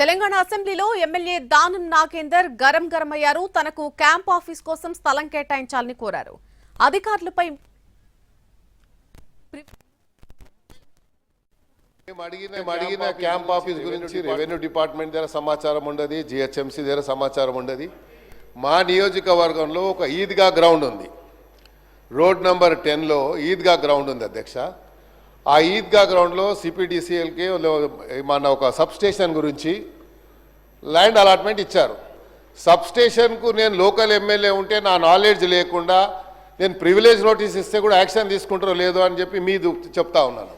తెలంగాణ అసెంబ్లీలో ఎమ్మెల్యే దానం నాగేందర్ గరం గరం అయ్యారు. తనకు క్యాంప్ ఆఫీస్ కోసం స్థలం కేటాయించాలని కోరారు. అధికారులపై అడిగిన అడిగిన క్యాంప్ ఆఫీస్ గురించి రెవెన్యూ డిపార్ట్మెంట్ దగ్గర సమాచారం ఉండదు జిహెచ్ఎంసీ దగ్గర సమాచారం ఉండదు. మా నియోజకవర్గంలో ఒక ఈద్గా గ్రౌండ్ ఉంది. రోడ్ నంబర్ టెన్లో ఈద్గా గ్రౌండ్ ఉంది అధ్యక్ష. ఆ ఈద్గా గ్రౌండ్లో సిపిడిసిఎల్కి మన ఒక సబ్ స్టేషన్ గురించి ల్యాండ్ అలాట్మెంట్ ఇచ్చారు. సబ్ స్టేషన్కు నేను లోకల్ ఎమ్మెల్యే ఉంటే నా నాలెడ్జ్ లేకుండా నేను ప్రివిలేజ్ నోటీస్ ఇస్తే కూడా యాక్షన్ తీసుకుంటారో లేదో అని చెప్పి మీది చెప్తా ఉన్నాను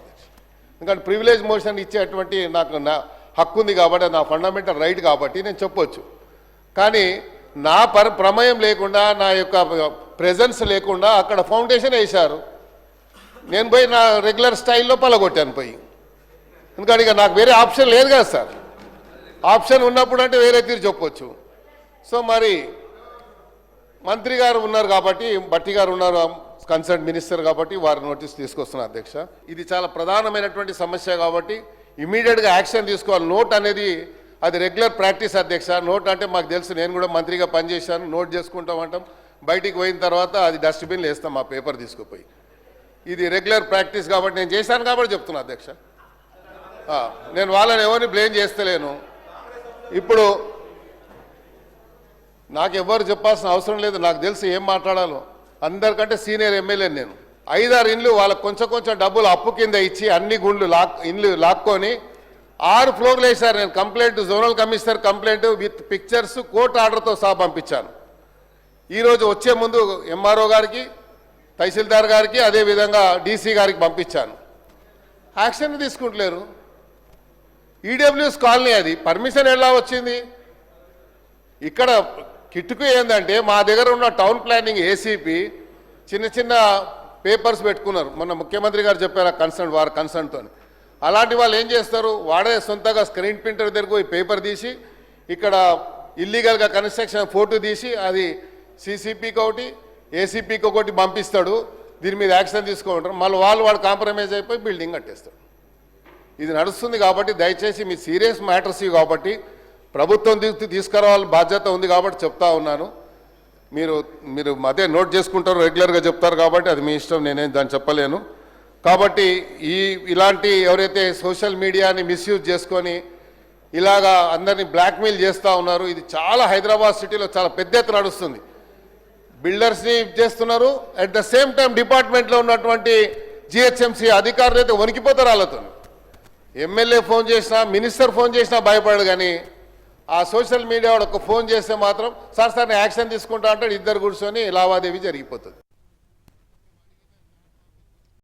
ఎందుకంటే ప్రివిలేజ్ మోషన్ ఇచ్చేటువంటి నాకు నా హక్కు ఉంది కాబట్టి నా ఫండమెంటల్ రైట్ కాబట్టి నేను చెప్పొచ్చు. కానీ నా పర ప్రమేయం లేకుండా నా యొక్క ప్రెజెన్స్ లేకుండా అక్కడ ఫౌండేషన్ వేశారు. నేను పోయి నా రెగ్యులర్ స్టైల్లో పలగొట్టాను పోయి. ఎందుకంటే ఇక నాకు వేరే ఆప్షన్ లేదు కదా సార్. ఆప్షన్ ఉన్నప్పుడు అంటే వేరే తీరు చెప్పొచ్చు. సో మరి మంత్రి గారు ఉన్నారు కాబట్టి బట్టి గారు ఉన్నారు కన్సర్న్ మినిస్టర్ కాబట్టి వారి నోటీస్ తీసుకొస్తున్నారు అధ్యక్ష. ఇది చాలా ప్రధానమైనటువంటి సమస్య కాబట్టి ఇమీడియట్గా యాక్షన్ తీసుకోవాలి. నోట్ అనేది అది రెగ్యులర్ ప్రాక్టీస్ అధ్యక్ష. నోట్ అంటే మాకు తెలుసు నేను కూడా మంత్రిగా పనిచేశాను నోట్ చేసుకుంటాం అంటాం. బయటికి పోయిన తర్వాత అది డస్ట్బిన్లు వేస్తాం మా పేపర్ తీసుకుపోయి. ఇది రెగ్యులర్ ప్రాక్టీస్ కాబట్టి నేను చేశాను కాబట్టి చెప్తున్నా అధ్యక్ష. నేను వాళ్ళని ఎవరిని బ్లేమ్ చేస్తలేను. ఇప్పుడు నాకు ఎవరు చెప్పాల్సిన అవసరం లేదు నాకు తెలుసు ఏం మాట్లాడాలో. అందరికంటే సీనియర్ ఎమ్మెల్యే నేను. ఐదారు ఇండ్లు వాళ్ళకి కొంచెం కొంచెం డబ్బులు అప్పు కింద ఇచ్చి అన్ని గుండ్లు లాక్ ఇండ్లు లాక్కొని ఆరు ఫ్లోర్లు వేశారు నేను. Complaint zonal commissioner complaint with pictures court ఆర్డర్తో సహా పంపించాను. ఈరోజు వచ్చే ముందు ఎంఆర్ఓ గారికి తహసీల్దార్ గారికి అదేవిధంగా డీసీ గారికి పంపించాను. యాక్షన్ తీసుకుంటలేరు. ఈడబ్ల్యూఎస్ కాలనీ అది. పర్మిషన్ ఎలా వచ్చింది? ఇక్కడ కిట్టుకు ఏంటంటే మా దగ్గర ఉన్న టౌన్ ప్లానింగ్ ఏసీపీ చిన్న చిన్న పేపర్స్ పెట్టుకున్నారు. మొన్న ముఖ్యమంత్రి గారు చెప్పారు కన్సర్న్ వారి కన్సర్న్తో అలాంటి వాళ్ళు ఏం చేస్తారు? వాడే సొంతగా స్క్రీన్ ప్రింటర్ దగ్గర పోయి పేపర్ తీసి ఇక్కడ ఇల్లీగల్గా కన్స్ట్రక్షన్ ఫోటో తీసి అది సీసీపీకి ఒకటి ఏసీపీకి ఒకటి పంపిస్తాడు దీని మీద యాక్షన్ తీసుకుంటారు మళ్ళీ వాళ్ళు వాడు కాంప్రమైజ్ అయిపోయి బిల్డింగ్ కట్టేస్తాడు ఇది నడుస్తుంది కాబట్టి దయచేసి మీ సీరియస్ మ్యాటర్స్ ఇవి కాబట్టి ప్రభుత్వం తీసుకురావాల తీసుకురావాలి బాధ్యత ఉంది కాబట్టి చెప్తా ఉన్నాను. మీరు మీరు అదే నోట్ చేసుకుంటారు రెగ్యులర్గా చెప్తారు కాబట్టి అది మీ ఇష్టం నేనేం దాన్ని చెప్పలేను. కాబట్టి ఈ ఇలాంటి ఎవరైతే సోషల్ మీడియాని మిస్యూజ్ చేసుకొని ఇలాగా అందరినీ బ్లాక్మెయిల్ చేస్తూ ఉన్నారు ఇది చాలా హైదరాబాద్ సిటీలో చాలా పెద్ద ఎత్తున నడుస్తుంది. బిల్డర్స్ని చేస్తున్నారు. అట్ ద సేమ్ టైం డిపార్ట్మెంట్లో ఉన్నటువంటి జిహెచ్ఎంసీ అధికారులు అయితే వణికిపోతారు వాళ్ళతో. ఎమ్మెల్యే ఫోన్ చేసినా మినిస్టర్ ఫోన్ చేసినా భయపడదు కానీ ఆ సోషల్ మీడియా వాడు ఒక ఫోన్ చేస్తే మాత్రం సార్ సార్ నేను యాక్షన్ తీసుకుంటా అంటే ఇద్దరు కూర్చొని లావాదేవీ జరిగిపోతుంది.